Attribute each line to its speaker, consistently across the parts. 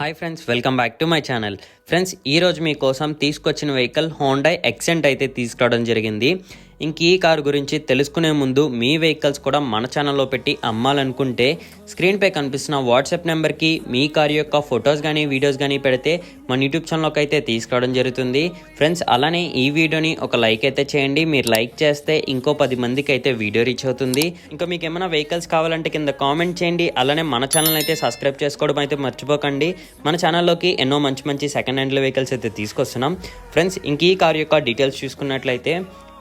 Speaker 1: Hi friends welcome back to my channel friends ఈరోజు మీకోసం తీసుకొచ్చిన వెహికల్ హోండై ఎక్సెంట్ అయితే తీసుకురావడం జరిగింది. ఇంక ఈ కారు గురించి తెలుసుకునే ముందు మీ వెహికల్స్ కూడా మన ఛానల్లో పెట్టి అమ్మాలనుకుంటే స్క్రీన్పై కనిపిస్తున్న వాట్సాప్ నెంబర్కి మీ కారు యొక్క ఫొటోస్ కానీ వీడియోస్ కానీ పెడితే మన యూట్యూబ్ ఛానల్లోకి అయితే తీసుకురావడం జరుగుతుంది. ఫ్రెండ్స్ అలానే ఈ వీడియోని ఒక లైక్ అయితే చేయండి. మీరు లైక్ చేస్తే ఇంకో పది మందికి అయితే వీడియో రీచ్ అవుతుంది. ఇంకా మీకు ఏమైనా వెహికల్స్ కావాలంటే కింద కామెంట్ చేయండి. అలానే మన ఛానల్ అయితే సబ్స్క్రైబ్ చేసుకోవడం అయితే మర్చిపోకండి. మన ఛానల్లోకి ఎన్నో మంచి మంచి సెకండ్ హ్యాండ్ వెహికల్స్ అయితే తీసుకొస్తున్నాం. ఫ్రెండ్స్ ఇంక ఈ కార్ యొక్క డీటెయిల్స్ చూసుకున్నట్లయితే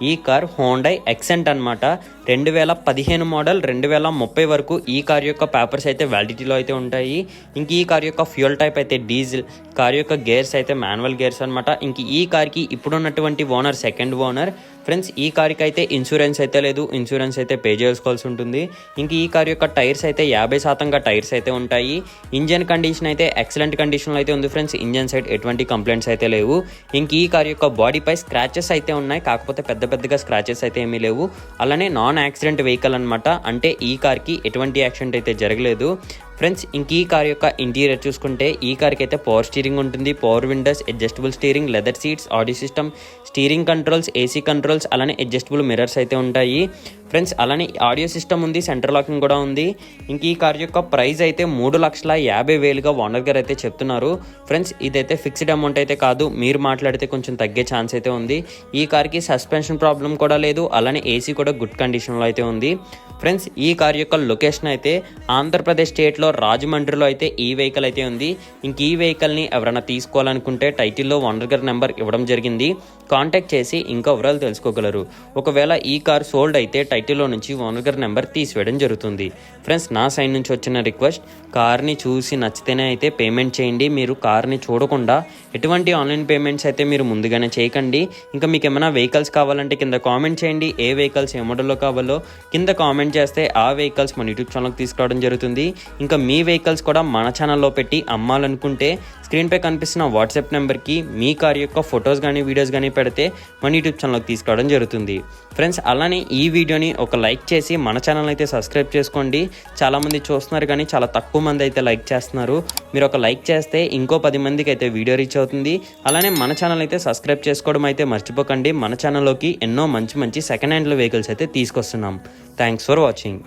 Speaker 1: ఈ కార్ హోండై ఎక్సెంట్ అన్నమాట. రెండు వేల పదిహేను మోడల్ రెండు వేల ముప్పై వరకు ఈ కార్ యొక్క పేపర్స్ అయితే వ్యాలిడిటీలో అయితే ఉంటాయి. ఇంక ఈ కార్ యొక్క ఫ్యూయల్ టైప్ అయితే డీజిల్ కార్ యొక్క గేర్స్ అయితే మాన్యువల్ గేర్స్ అనమాట ఇంక ఈ కార్కి ఇప్పుడున్నటువంటి ఓనర్ సెకండ్ ఓనర్ ఫ్రెండ్స్ ఈ కార్కి అయితే ఇన్సూరెన్స్ అయితే లేదు. ఇన్సూరెన్స్ అయితే పే చేసుకోవాల్సి ఉంటుంది. ఇంక ఈ కార్ యొక్క టైర్స్ అయితే యాభై శాతంగా టైర్స్ అయితే ఉంటాయి. ఇంజన్ కండిషన్ అయితే ఎక్సలెంట్ కండిషన్లో అయితే ఉంది ఫ్రెండ్స్. ఇంజన్ సైడ్ ఎటువంటి కంప్లైంట్స్ అయితే లేవు. ఇంక ఈ కార్ యొక్క బాడీపై స్క్రాచెస్ అయితే ఉన్నాయి. కాకపోతే పెద్ద పెద్దగా స్క్రాచెస్ అయితే ఏమీ లేవు. అలానే నాన్ యాక్సిడెంట్ వెహికల్ అనమాట అంటే ఈ కార్కి ఎటువంటి యాక్సిడెంట్ అయితే జరగలేదు. ఫ్రెండ్స్ ఇంక ఈ కార్ యొక్క ఇంటీరియర్ చూసుకుంటే ఈ కార్కి అయితే పవర్ స్టీరింగ్ ఉంటుంది. Power windows adjustable steering leather seats audio system steering controls AC controls అలానే అడ్జస్టబుల్ మిర్రర్స్ అయితే ఉంటాయి. ఫ్రెండ్స్ అలానే ఆడియో సిస్టమ్ ఉంది సెంటర్ లాకింగ్ కూడా ఉంది. ఇంక ఈ కార్ యొక్క ప్రైస్ అయితే మూడు లక్షల యాభై వేలుగా ఓనర్ గారు అయితే చెప్తున్నారు. ఫ్రెండ్స్ ఇదైతే ఫిక్స్డ్ అమౌంట్ అయితే కాదు మీరు మాట్లాడితే కొంచెం తగ్గే ఛాన్స్ అయితే ఉంది. ఈ కార్కి సస్పెన్షన్ ప్రాబ్లం కూడా లేదు అలానే ఏసీ కూడా గుడ్ కండిషన్లో అయితే ఉంది. ఫ్రెండ్స్ ఈ కార్ యొక్క లొకేషన్ అయితే ఆంధ్రప్రదేశ్ స్టేట్లో రాజమండ్రిలో అయితే ఈ వెహికల్ అయితే ఉంది. ఇంక ఈ వెహికల్ని ఎవరైనా తీసుకోవాలనుకుంటే టైటిల్లో ఓనర్ గారి నెంబర్ ఇవ్వడం జరిగింది. కాంటాక్ట్ చేసి ఇంకా వివరాలు తెలుసుకోగలరు. ఒకవేళ ఈ కార్ సోల్డ్ అయితే టైటిల్లో నుంచి ఓనర్ గారి నెంబర్ తీసివేయడం జరుగుతుంది. ఫ్రెండ్స్ నా సైడ్ నుంచి వచ్చిన రిక్వెస్ట్ కార్ని చూసి నచ్చితేనే అయితే పేమెంట్ చేయండి. మీరు కార్ని చూడకుండా ఎటువంటి ఆన్లైన్ పేమెంట్స్ అయితే మీరు ముందుగానే చేయకండి. ఇంకా మీకు ఏమైనా వెహికల్స్ కావాలంటే కింద కామెంట్ చేయండి. ఏ వెహికల్స్ ఏ మోడల్లో కావాలో కింద కామెంట్ చేస్తే ఆ వెహికల్స్ మన యూట్యూబ్ ఛానల్కి తీసుకురావడం జరుగుతుంది. ఇంకా మీ వెహికల్స్ కూడా మన ఛానల్లో పెట్టి అమ్మాలనుకుంటే స్క్రీన్పై కనిపిస్తున్న వాట్సాప్ నెంబర్కి మీ కార్ యొక్క ఫొటోస్ కానీ వీడియోస్ కానీ పెడితే మన యూట్యూబ్ ఛానల్కి తీసుకురావడం జరుగుతుంది. ఫ్రెండ్స్ అలానే ఈ వీడియోని వీడియోని ఒక లైక్ చేసి మన ఛానల్ అయితే సబ్స్క్రైబ్ చేసుకోండి. చాలామంది చూస్తున్నారు కానీ చాలా తక్కువ మంది అయితే లైక్ చేస్తున్నారు. మీరు ఒక లైక్ చేస్తే ఇంకో పది మందికి అయితే వీడియో రీచ్ అవుతుంది. అలానే మన ఛానల్ అయితే సబ్స్క్రైబ్ చేసుకోవడం అయితే మర్చిపోకండి. మన ఛానల్లోకి ఎన్నో మంచి మంచి సెకండ్ హ్యాండ్ వెహికల్స్ అయితే తీసుకొస్తున్నాం. Thanks for watching